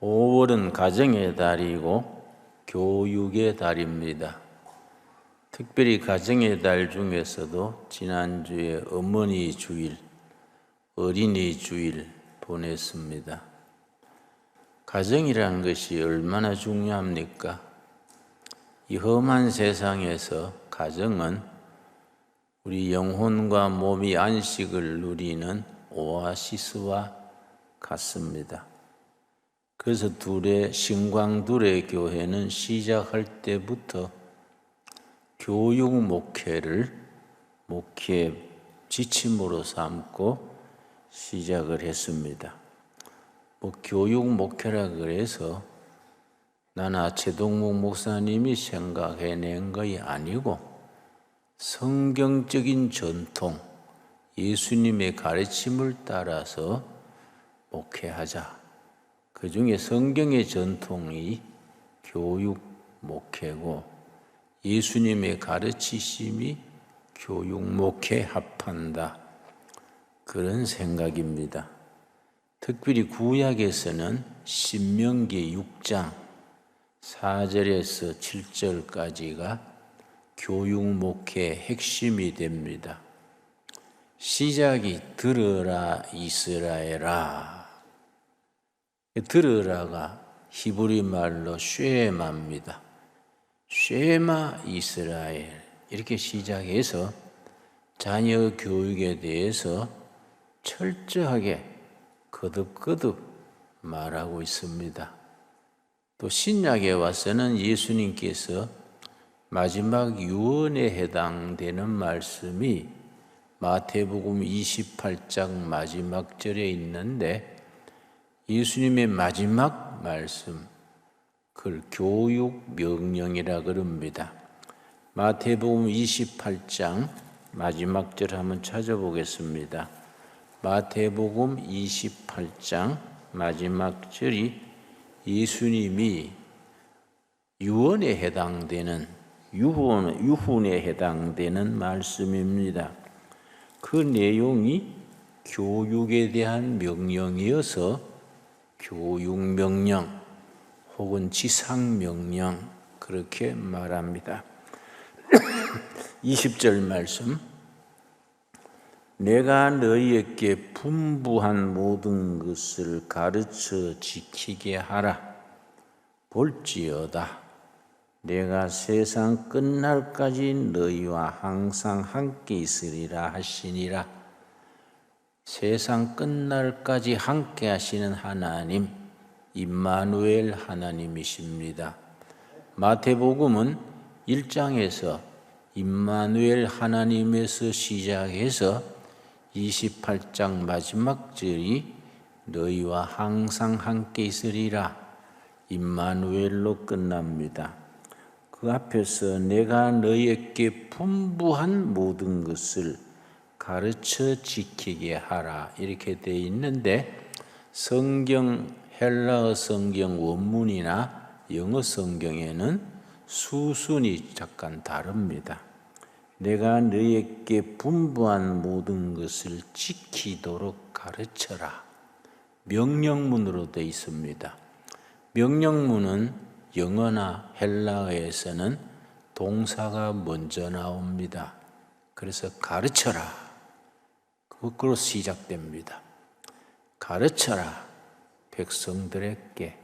오월은 가정의 달이고 교육의 달입니다. 특별히 가정의 달 중에서도 지난주에 어머니 주일, 어린이 주일 보냈습니다. 가정이라는 것이 얼마나 중요합니까? 이 험한 세상에서 가정은 우리 영혼과 몸이 안식을 누리는 오아시스와 같습니다. 그래서 둘의 신광 둘의 교회는 시작할 때부터 교육 목회를 목회 지침으로 삼고 시작을 했습니다. 뭐 교육 목회라 그래서 나나 최동목 목사님이 생각해낸 것이 아니고 성경적인 전통, 예수님의 가르침을 따라서 목회하자. 그 중에 성경의 전통이 교육 목회고 예수님의 가르치심이 교육 목회 합한다. 그런 생각입니다. 특별히 구약에서는 신명기 6장 4절에서 7절까지가 교육 목회 핵심이 됩니다. 시작이 들으라 이스라엘아 들으라가 히브리 말로 쉐마입니다. 쉐마 이스라엘 이렇게 시작해서 자녀 교육에 대해서 철저하게 거듭거듭 말하고 있습니다. 또 신약에 와서는 예수님께서 마지막 유언에 해당되는 말씀이 마태복음 28장 마지막 절에 있는데 예수님의 마지막 말씀, 그걸 교육 명령이라 그럽니다. 마태복음 28장 마지막 절 한번 찾아보겠습니다. 마태복음 28장 마지막 절이 예수님이 유언에 해당되는 유훈, 유훈에 해당되는 말씀입니다. 그 내용이 교육에 대한 명령이어서 교육명령 혹은 지상명령 그렇게 말합니다. 20절 말씀 내가 너희에게 분부한 모든 것을 가르쳐 지키게 하라 볼지어다 내가 세상 끝날까지 너희와 항상 함께 있으리라 하시니라 세상 끝날까지 함께 하시는 하나님, 임마누엘 하나님이십니다. 마태복음은 1장에서 임마누엘 하나님에서 시작해서 28장 마지막 절이 너희와 항상 함께 있으리라 임마누엘로 끝납니다. 그 앞에서 내가 너희에게 분부한 모든 것을 가르쳐 지키게 하라 이렇게 되어 있는데 성경 헬라어 성경 원문이나 영어 성경에는 수순이 잠깐 다릅니다. 내가 너희에게 분부한 모든 것을 지키도록 가르쳐라. 명령문으로 되어 있습니다. 명령문은 영어나 헬라어에서는 동사가 먼저 나옵니다. 그래서 가르쳐라. 그걸로 시작됩니다. 가르쳐라 백성들에게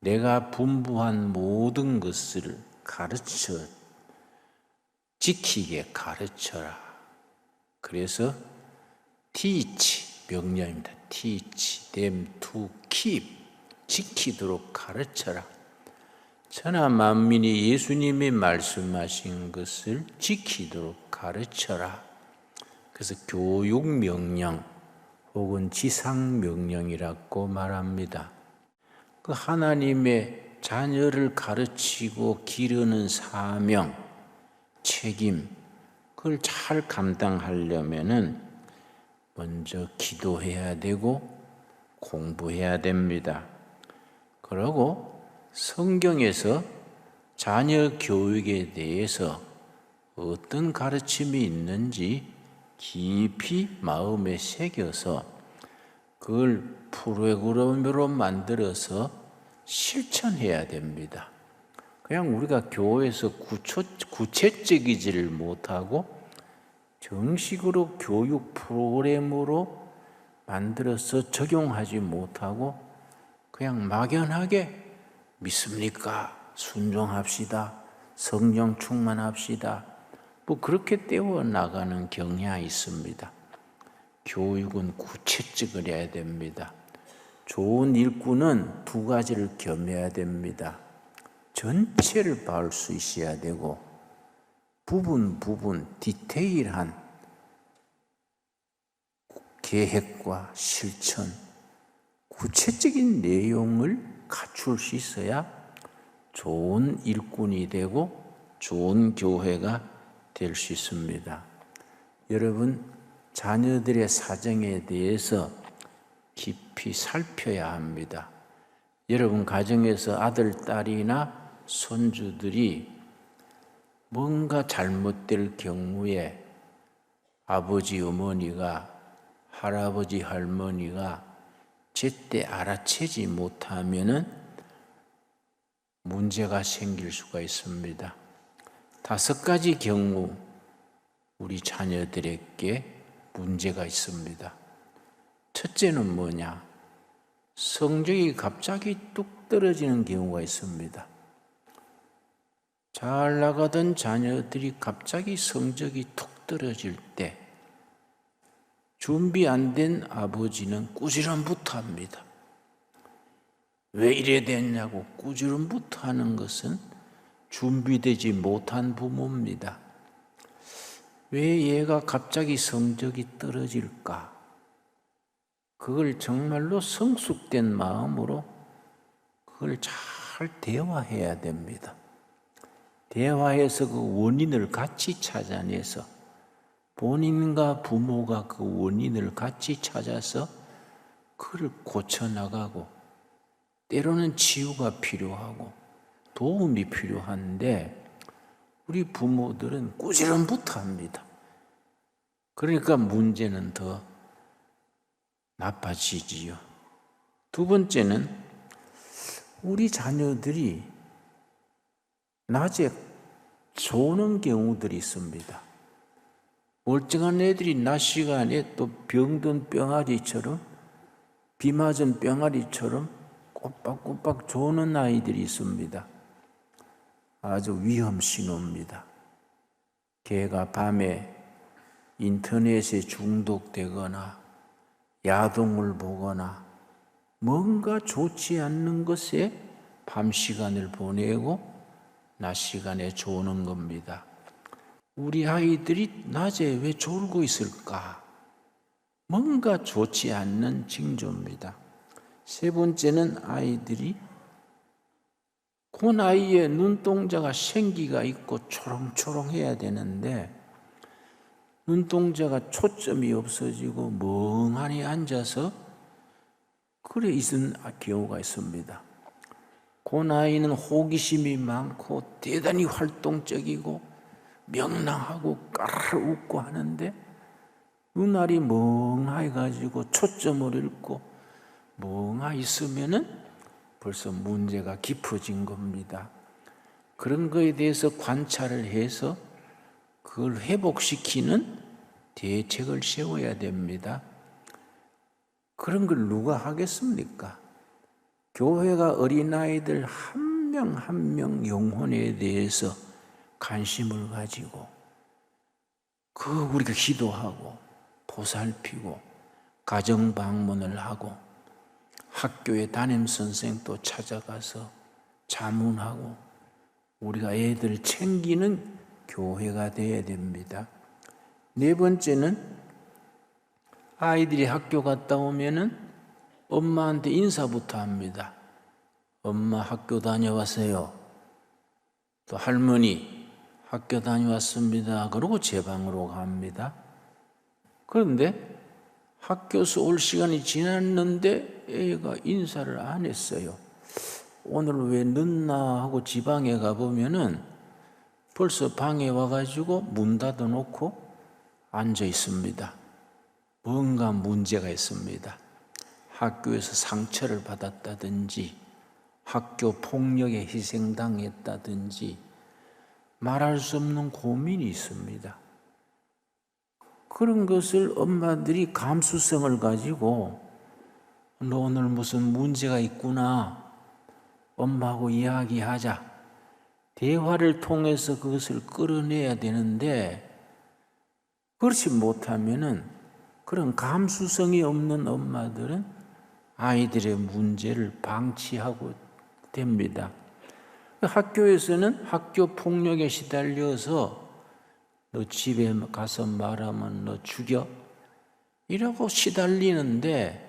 내가 분부한 모든 것을 가르쳐 지키게 가르쳐라. 그래서 teach 명령입니다. teach them to keep 지키도록 가르쳐라. 천하 만민이 예수님이 말씀하신 것을 지키도록 가르쳐라. 그래서 교육 명령 혹은 지상 명령이라고 말합니다. 그 하나님의 자녀를 가르치고 기르는 사명, 책임, 그걸 잘 감당하려면은 먼저 기도해야 되고 공부해야 됩니다. 그러고 성경에서 자녀 교육에 대해서 어떤 가르침이 있는지 깊이 마음에 새겨서 그걸 프로그램으로 만들어서 실천해야 됩니다. 그냥 우리가 교회에서 구초, 구체적이지를 못하고 정식으로 교육 프로그램으로 만들어서 적용하지 못하고 그냥 막연하게 믿습니까? 순종합시다. 성령 충만합시다. 뭐 그렇게 떼어 나가는 경향이 있습니다. 교육은 구체적이어야 됩니다. 좋은 일꾼은 두 가지를 겸해야 됩니다. 전체를 봐올 수 있어야 되고 부분 부분 디테일한 계획과 실천, 구체적인 내용을 갖출 수 있어야 좋은 일꾼이 되고 좋은 교회가 될 수 있습니다. 여러분, 자녀들의 사정에 대해서 깊이 살펴야 합니다. 여러분 가정에서 아들, 딸이나 손주들이 뭔가 잘못될 경우에 아버지, 어머니가 할아버지, 할머니가 제때 알아채지 못하면은 문제가 생길 수가 있습니다. 다섯 가지 경우 우리 자녀들에게 문제가 있습니다. 첫째는 뭐냐? 성적이 갑자기 뚝 떨어지는 경우가 있습니다. 잘 나가던 자녀들이 갑자기 성적이 툭 떨어질 때 준비 안 된 아버지는 꾸지람부터 합니다. 왜 이래 됐냐고 꾸지람부터 하는 것은 준비되지 못한 부모입니다. 왜 얘가 갑자기 성적이 떨어질까? 그걸 정말로 성숙된 마음으로 그걸 잘 대화해야 됩니다. 대화해서 그 원인을 같이 찾아내서 본인과 부모가 그 원인을 같이 찾아서 그를 고쳐나가고 때로는 치유가 필요하고 도움이 필요한데 우리 부모들은 꾸지람부터 합니다. 그러니까 문제는 더 나빠지지요. 두 번째는 우리 자녀들이 낮에 조는 경우들이 있습니다. 멀쩡한 애들이 낮 시간에 또 병든 병아리처럼 비 맞은 병아리처럼 꼬박꼬박 조는 아이들이 있습니다. 아주 위험 신호입니다. 개가 밤에 인터넷에 중독되거나 야동을 보거나 뭔가 좋지 않는 것에 밤 시간을 보내고 낮 시간에 조는 겁니다. 우리 아이들이 낮에 왜 졸고 있을까? 뭔가 좋지 않는 징조입니다. 세 번째는 아이들이 그 나이에 눈동자가 생기가 있고 초롱초롱해야 되는데 눈동자가 초점이 없어지고 멍하니 앉아서 그래 있은 경우가 있습니다. 그 나이는 호기심이 많고 대단히 활동적이고 명랑하고 까르르 웃고 하는데 눈알이 멍하게 가지고 초점을 잃고 멍하 있으면은 벌써 문제가 깊어진 겁니다. 그런 거에 대해서 관찰을 해서 그걸 회복시키는 대책을 세워야 됩니다. 그런 걸 누가 하겠습니까? 교회가 어린아이들 한 명 한명 영혼에 대해서 관심을 가지고 그 우리가 기도하고 보살피고 가정 방문을 하고 학교에 담임 선생도 찾아가서 자문하고 우리가 애들 챙기는 교회가 되어야 됩니다. 네 번째는 아이들이 학교 갔다 오면은 엄마한테 인사부터 합니다. 엄마 학교 다녀왔어요. 또 할머니 학교 다녀왔습니다. 그러고 제 방으로 갑니다. 그런데 학교에서 올 시간이 지났는데 애가 인사를 안 했어요. 오늘 왜 늦나 하고 지방에 가보면은 벌써 방에 와가지고 문 닫아놓고 앉아 있습니다. 뭔가 문제가 있습니다. 학교에서 상처를 받았다든지, 학교 폭력에 희생당했다든지, 말할 수 없는 고민이 있습니다. 그런 것을 엄마들이 감수성을 가지고 너 오늘 무슨 문제가 있구나. 엄마하고 이야기하자. 대화를 통해서 그것을 끌어내야 되는데 그렇지 못하면은 그런 감수성이 없는 엄마들은 아이들의 문제를 방치하고 됩니다. 학교에서는 학교 폭력에 시달려서 너 집에 가서 말하면 너 죽여? 이라고 시달리는데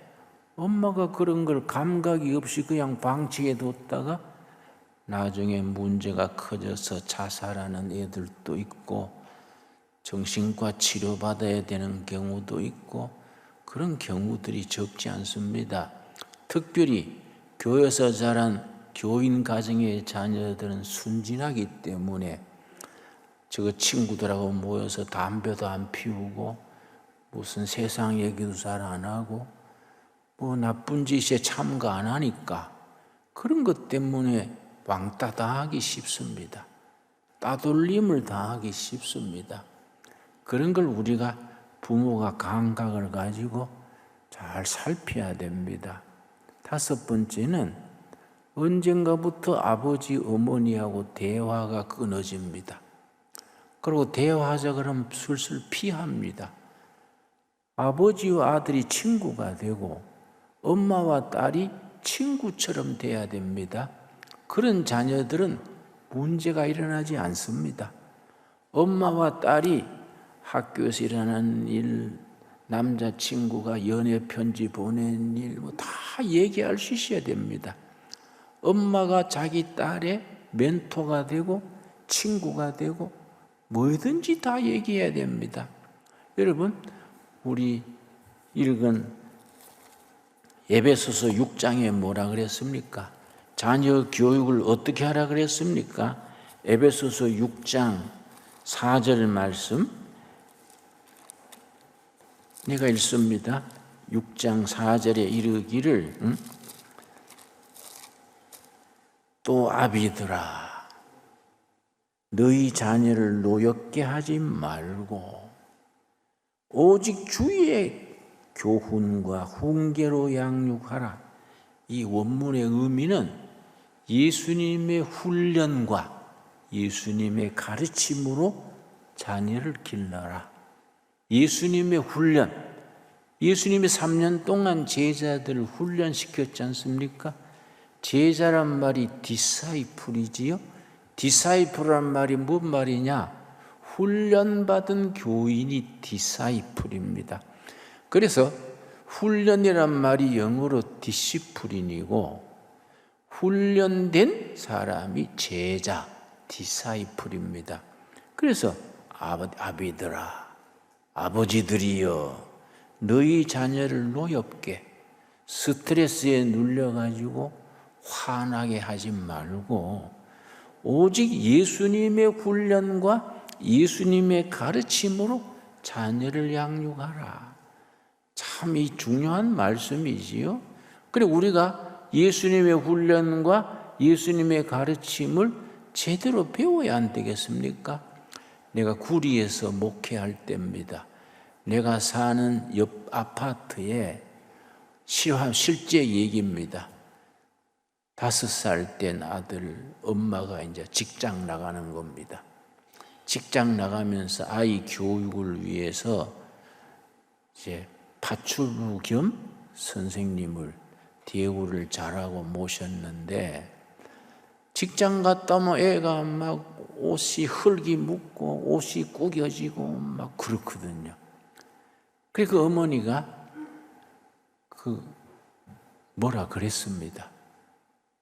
엄마가 그런 걸 감각이 없이 그냥 방치해 뒀다가 나중에 문제가 커져서 자살하는 애들도 있고 정신과 치료받아야 되는 경우도 있고 그런 경우들이 적지 않습니다. 특별히 교회에서 자란 교인 가정의 자녀들은 순진하기 때문에 저 친구들하고 모여서 담배도 안 피우고 무슨 세상 얘기도 잘 안 하고 뭐 나쁜 짓에 참가 안 하니까 그런 것 때문에 왕따 당하기 쉽습니다. 따돌림을 당하기 쉽습니다. 그런 걸 우리가 부모가 감각을 가지고 잘 살펴야 됩니다. 다섯 번째는 언젠가부터 아버지, 어머니하고 대화가 끊어집니다. 그리고 대화하자 그러면 술술 피합니다. 아버지와 아들이 친구가 되고 엄마와 딸이 친구처럼 돼야 됩니다. 그런 자녀들은 문제가 일어나지 않습니다. 엄마와 딸이 학교에서 일어나는 일, 남자친구가 연애 편지 보낸 일, 뭐 다 얘기할 수 있어야 됩니다. 엄마가 자기 딸의 멘토가 되고 친구가 되고 뭐든지 다 얘기해야 됩니다. 여러분, 우리 읽은 에베소서 6장에 뭐라 그랬습니까? 자녀 교육을 어떻게 하라 그랬습니까? 에베소서 6장 4절 말씀 내가 읽습니다. 6장 4절에 이르기를 응? 또 아비들아 너희 자녀를 노엽게 하지 말고 오직 주의 교훈과 훈계로 양육하라. 이 원문의 의미는 예수님의 훈련과 예수님의 가르침으로 자녀를 길러라. 예수님의 훈련, 예수님이 3년 동안 제자들을 훈련시켰지 않습니까? 제자란 말이 디사이플이지요. 디사이플란 말이 뭔 말이냐? 훈련받은 교인이 디사이플입니다. 그래서 훈련이란 말이 영어로 디시플린이고 훈련된 사람이 제자, 디사이플입니다. 그래서 아비들아, 아버지들이여, 너희 자녀를 노엽게 스트레스에 눌려가지고 화나게 하지 말고 오직 예수님의 훈련과 예수님의 가르침으로 자녀를 양육하라. 참 이 중요한 말씀이지요. 그래 우리가 예수님의 훈련과 예수님의 가르침을 제대로 배워야 안 되겠습니까? 내가 구리에서 목회할 때입니다. 내가 사는 옆 아파트에 실제 얘기입니다. 다섯 살 된 아들 엄마가 이제 직장 나가는 겁니다. 직장 나가면서 아이 교육을 위해서 이제 파출부 겸 선생님을 대우를 잘하고 모셨는데 직장 갔다 오면 애가 막 옷이 흙이 묻고 옷이 구겨지고 막 그렇거든요. 그래서 그 어머니가 그 뭐라 그랬습니다.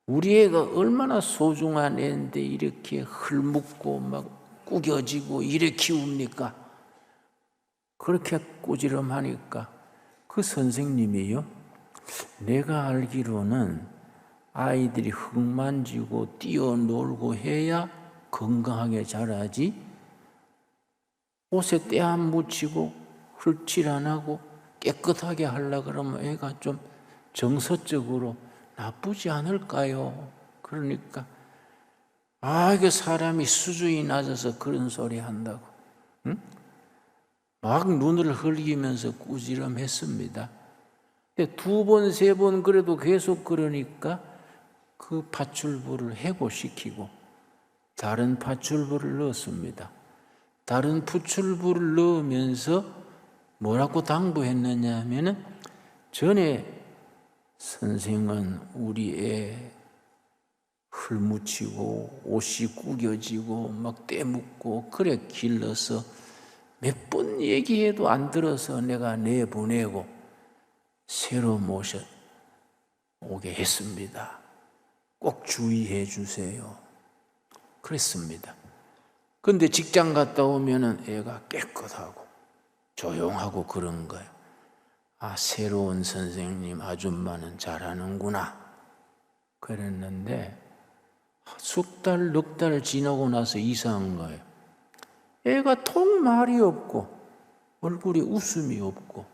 우리 애가 얼마나 소중한 애인데 이렇게 흙묻고 막 구겨지고 이래 키웁니까? 그렇게 꾸지람하니까 그 선생님이요. 내가 알기로는 아이들이 흙 만지고 뛰어놀고 해야 건강하게 자라지 옷에 때 안 묻히고 흙칠 안 하고 깨끗하게 하려 그러면 애가 좀 정서적으로 나쁘지 않을까요? 그러니까 아 이게 사람이 수준이 낮아서 그런 소리 한다고 응? 막 눈을 흘리면서 꾸지람했습니다. 두 번, 세 번 그래도 계속 그러니까 그 파출부를 해고시키고 다른 파출부를 넣었습니다. 다른 파출부를 넣으면서 뭐라고 당부했느냐 하면은 전에 선생은 우리 애 흙묻히고 옷이 구겨지고 막 떼묻고 그래 길러서 몇 번 얘기해도 안 들어서 내가 내보내고 새로 모셔 오게 했습니다. 꼭 주의해 주세요. 그랬습니다. 근데 직장 갔다 오면은 애가 깨끗하고 조용하고 그런 거예요. 아, 새로운 선생님 아줌마는 잘하는구나. 그랬는데, 석 달, 넉 달 지나고 나서 이상한 거예요. 애가 통 말이 없고, 얼굴에 웃음이 없고,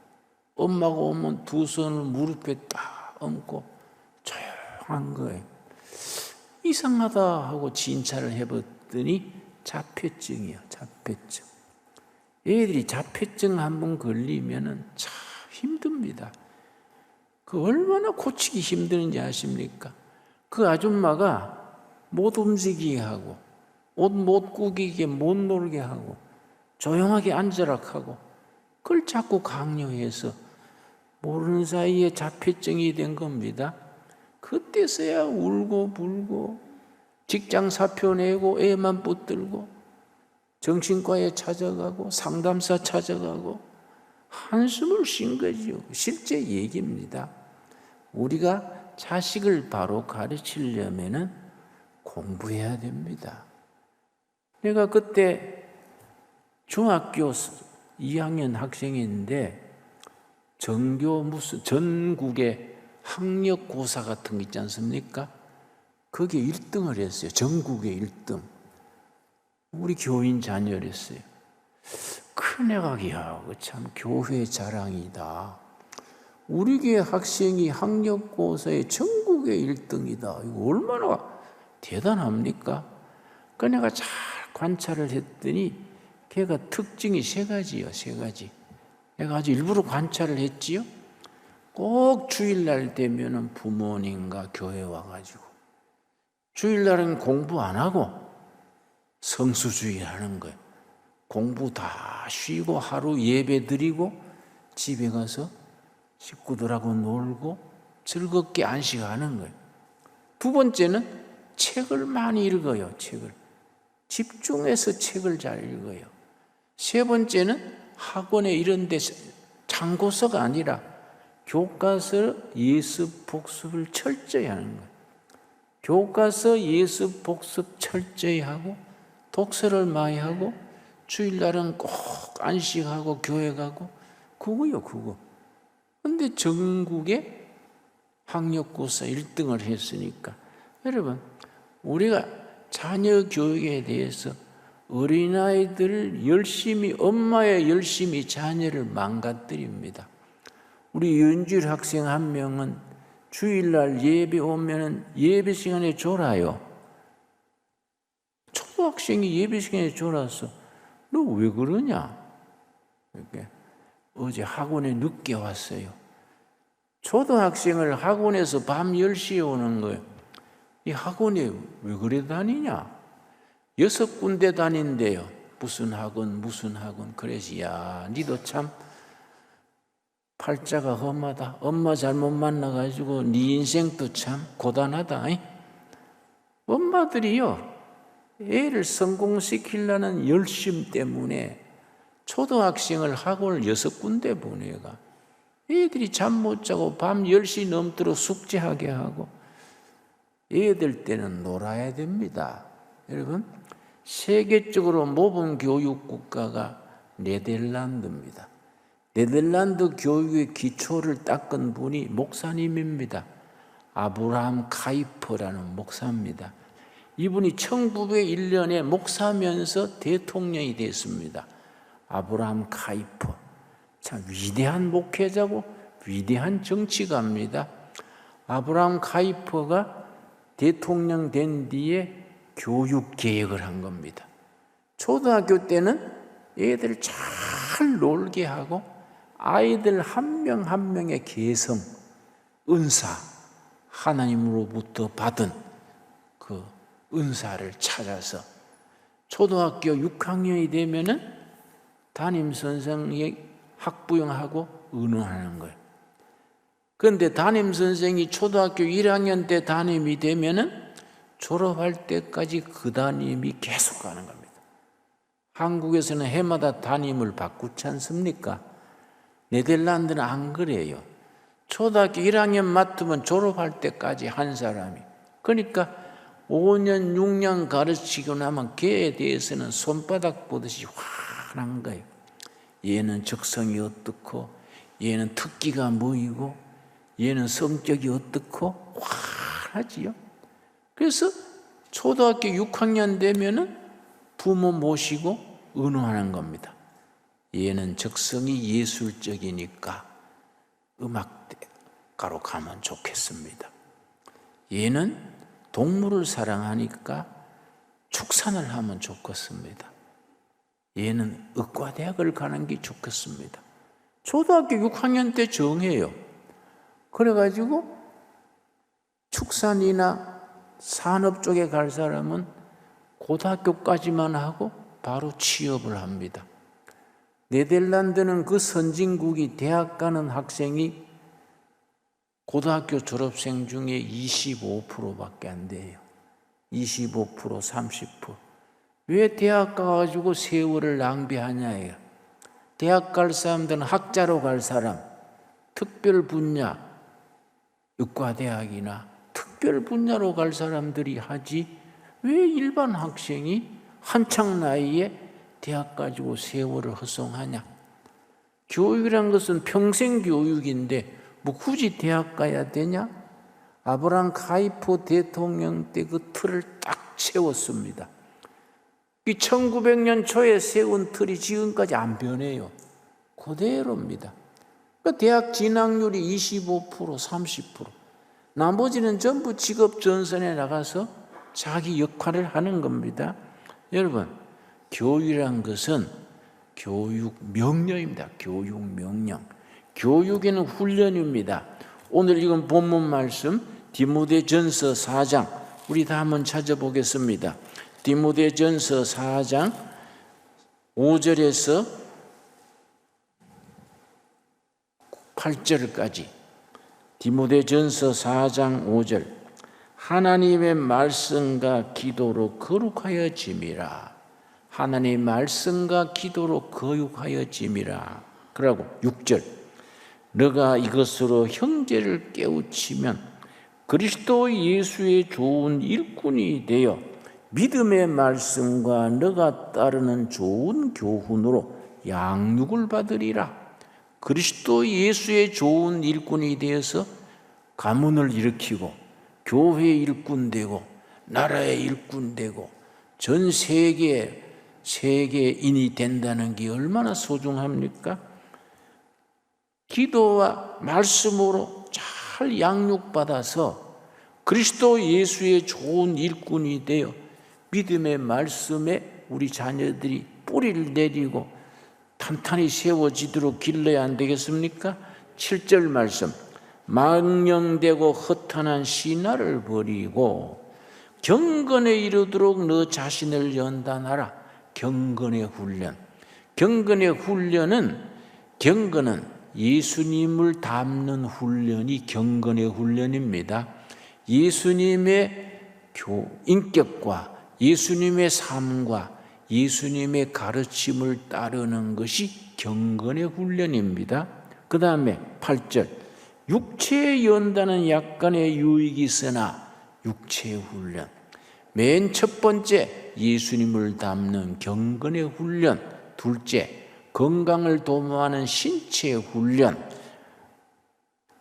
엄마가 오면 두 손을 무릎에 딱 얹고, 조용한 거예요. 이상하다 하고 진찰을 해봤더니 자폐증이요, 자폐증. 애들이 자폐증 한번 걸리면은 참 힘듭니다. 그 얼마나 고치기 힘드는지 아십니까? 그 아줌마가 못 움직이게 하고, 옷 못 구기게 못 놀게 하고, 조용하게 앉으라 하고, 그걸 자꾸 강요해서 모르는 사이에 자폐증이 된 겁니다. 그때서야 울고 불고, 직장 사표 내고, 애만 붙들고, 정신과에 찾아가고 상담사 찾아가고 한숨을 쉰 거지요. 실제 얘기입니다. 우리가 자식을 바로 가르치려면은 공부해야 됩니다. 내가 그때 중학교 2학년 학생인데 전교 무슨 전국에 학력 고사 같은 거 있지 않습니까? 거기에 1등을 했어요. 전국에 1등. 우리 교인 자녀랬어요. 큰애가 야, 참 교회 자랑이다. 우리 교회 학생이 학력고사에 전국에 1등이다. 이거 얼마나 대단합니까? 그 내가 잘 관찰을 했더니 걔가 특징이 세 가지요, 세 가지. 내가 아주 일부러 관찰을 했지요. 꼭 주일날 되면은 부모님과 교회 와가지고 주일날은 공부 안 하고 성수주의라는 거예요. 공부 다 쉬고 하루 예배 드리고 집에 가서 식구들하고 놀고 즐겁게 안식하는 거예요. 두 번째는 책을 많이 읽어요, 책을. 집중해서 책을 잘 읽어요. 세 번째는 학원에 이런 데 참고서가 아니라 교과서 예습 복습을 철저히 하는 거예요. 교과서 예습 복습 철저히 하고 독서를 많이 하고 주일날은 꼭 안식하고 교회 가고 그거요 그거. 근데 전국에 학력고사 1등을 했으니까 여러분 우리가 자녀 교육에 대해서 어린아이들을 열심히 엄마의 열심히 자녀를 망가뜨립니다. 우리 윤주일 학생 한 명은 주일날 예배 오면은 예배 시간에 졸아요. 초등학생이 예배 시간에 졸았어. 너 왜 그러냐? 이렇게 어제 학원에 늦게 왔어요. 초등학생을 학원에서 밤 10시에 오는 거예요. 이 학원에 왜 그래 다니냐? 여섯 군데 다닌대요. 무슨 학원, 무슨 학원. 그래서, 야, 니도 참 팔자가 험하다. 엄마 잘못 만나가지고 네 인생도 참 고단하다. 엄마들이요. 애를 성공시키려는 열심 때문에 초등학생을 학원을 여섯 군데 보내가 애들이 잠 못 자고 밤 10시 넘도록 숙제하게 하고 애들 때는 놀아야 됩니다. 여러분, 세계적으로 모범 교육 국가가 네덜란드입니다. 네덜란드 교육의 기초를 닦은 분이 목사님입니다. 아브라함 카이퍼라는 목사입니다. 이분이 1901년에 목사면서 대통령이 됐습니다. 아브라함 카이퍼. 참 위대한 목회자고 위대한 정치가입니다. 아브라함 카이퍼가 대통령 된 뒤에 교육 계획을 한 겁니다. 초등학교 때는 애들 잘 놀게 하고 아이들 한 명한 명의 개성, 은사, 하나님으로부터 받은 그 은사를 찾아서 초등학교 6학년이 되면은 담임 선생이 학부형하고 의논하는 거예요. 그런데 담임 선생이 초등학교 1학년 때 담임이 되면은 졸업할 때까지 그 담임이 계속 가는 겁니다. 한국에서는 해마다 담임을 바꾸지 않습니까? 네덜란드는 안 그래요. 초등학교 1학년 맡으면 졸업할 때까지 한 사람이. 그러니까 5년, 6년 가르치고 나면 걔에 대해서는 손바닥 보듯이 환한 거예요. 얘는 적성이 어떻고, 얘는 특기가 뭐이고, 얘는 성격이 어떻고, 환하지요. 그래서 초등학교 6학년 되면은 부모 모시고 의논하는 겁니다. 얘는 적성이 예술적이니까 음악가로 가면 좋겠습니다. 얘는 동물을 사랑하니까 축산을 하면 좋겠습니다. 얘는 의과대학을 가는 게 좋겠습니다. 초등학교 6학년 때 정해요. 그래가지고 축산이나 산업 쪽에 갈 사람은 고등학교까지만 하고 바로 취업을 합니다. 네덜란드는 그 선진국이 대학 가는 학생이 고등학교 졸업생 중에 25%밖에 안 돼요. 25%, 30%. 왜 대학 가가지고 세월을 낭비하냐예요. 대학 갈 사람들은 학자로 갈 사람, 특별 분야, 의과대학이나 특별 분야로 갈 사람들이 하지, 왜 일반 학생이 한창 나이에 대학 가지고 세월을 허송하냐? 교육이란 것은 평생 교육인데 뭐 굳이 대학 가야 되냐? 아브라함 카이포 대통령 때 그 틀을 딱 채웠습니다. 이 1900년 초에 세운 틀이 지금까지 안 변해요. 그대로입니다. 그 대학 진학률이 25%, 30%. 나머지는 전부 직업 전선에 나가서 자기 역할을 하는 겁니다. 여러분, 교육이란 것은 교육 명령입니다. 교육 명령. 교육에는 훈련입니다. 오늘 이건 본문 말씀 디모데전서 4장. 우리 다 한번 찾아보겠습니다. 디모데전서 4장 5절에서 8절까지. 디모데전서 4장 5절. 하나님의 말씀과 기도로 거룩하여 짐이라. 하나님의 말씀과 기도로 거룩하여 짐이라. 그러고 6절 너가 이것으로 형제를 깨우치면 그리스도 예수의 좋은 일꾼이 되어 믿음의 말씀과 너가 따르는 좋은 교훈으로 양육을 받으리라. 그리스도 예수의 좋은 일꾼이 되어서 가문을 일으키고 교회의 일꾼 되고 나라의 일꾼 되고 전 세계 세계인이 된다는 게 얼마나 소중합니까? 기도와 말씀으로 잘 양육받아서 그리스도 예수의 좋은 일꾼이 되어 믿음의 말씀에 우리 자녀들이 뿌리를 내리고 탄탄히 세워지도록 길러야 안 되겠습니까? 7절 말씀. 망령되고 허탄한 신화를 버리고 경건에 이르도록 너 자신을 연단하라. 경건의 훈련. 경건의 훈련은 경건은 예수님을 닮는 훈련이 경건의 훈련입니다. 예수님의 인격과 예수님의 삶과 예수님의 가르침을 따르는 것이 경건의 훈련입니다. 그 다음에 8절. 육체에 연다는 약간의 유익이 있으나 육체의 훈련. 맨 첫 번째, 예수님을 담는 경건의 훈련. 둘째, 건강을 도모하는 신체의 훈련.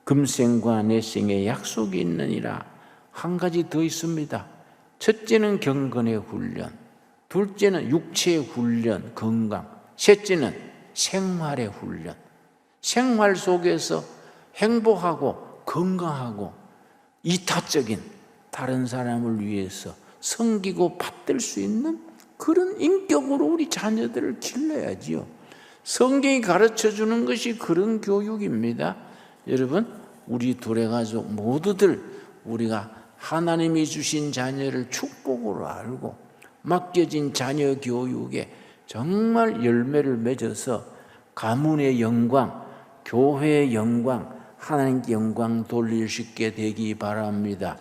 금생과 내생의 약속이 있느니라. 한 가지 더 있습니다. 첫째는 경건의 훈련, 둘째는 육체의 훈련, 건강, 셋째는 생활의 훈련. 생활 속에서 행복하고 건강하고 이타적인 다른 사람을 위해서 섬기고 받들 수 있는 그런 인격으로 우리 자녀들을 길러야지요. 성경이 가르쳐 주는 것이 그런 교육입니다. 여러분, 우리 둘의 가족 모두들 우리가 하나님이 주신 자녀를 축복으로 알고 맡겨진 자녀 교육에 정말 열매를 맺어서 가문의 영광, 교회의 영광, 하나님께 영광 돌릴 수 있게 되기 바랍니다.